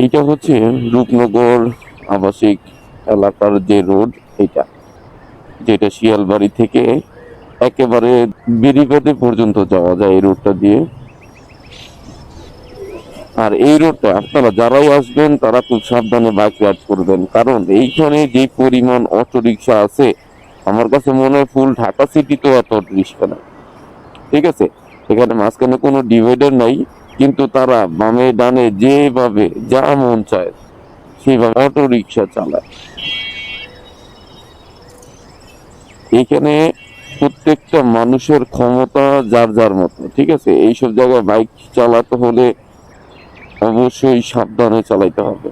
এইটা হচ্ছে রূপনগর আবাসিক এলাকার যে রোড, এটা। যেটা শিয়ালবাড়ি থেকে একেবারে বেরিবাদে পর্যন্ত যাওয়া যায় এই রোডটা দিয়ে। আর এই রোডটা আপনারা যারাই আসবেন, তারা খুব সাবধানে বাইক রাইড করবেন। কারণ এইখানে যে পরিমাণ অটো রিক্সা আছে, আমার কাছে মনে হয় ফুল ঢাকা সিটিতেও এত অটো রিক্সা না। ঠিক আছে? এখানে মাঝখানে কোনো ডিভাইডার নাই। কিন্তু তারা বামে ডানে যেভাবে যা মন চায় সেইভাবে অটো রিক্সা চালায়। এখানে প্রত্যেকটা মানুষের ক্ষমতা যার যার মতো, ঠিক আছে? এইসব জায়গায় বাইক চালাতে হলে অবশ্যই সাবধানে চালাইতে হবে।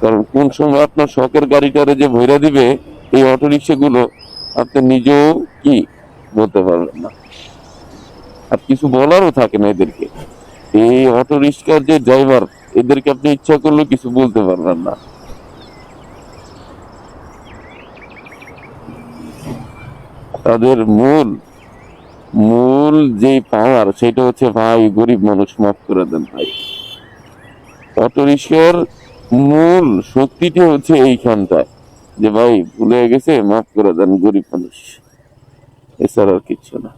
কারণ কোন সময় আপনার শখের গাড়িটারে যে ভৈরা দিবে, এই অটো গুলো আপনি নিজেও কি বলতে পারবেন না। আর কিছু বলারও থাকে না এদেরকে। এই অটো রিক্সার যে ড্রাইভার, এদেরকে আপনি ইচ্ছা করলেও কিছু বলতে পারবেন না। তাদের মূল মূল যে পাওয়ার, সেটা হচ্ছে ভাই, গরিব মানুষ, মাফ করে দেন ভাই। অটো রিক্সার মূল শক্তিটি হচ্ছে এইখানটায় যে ভাই ভুলে গেছে, মাফ করে দেন গরিব মানুষ। এছাড়া কিচ্ছু না।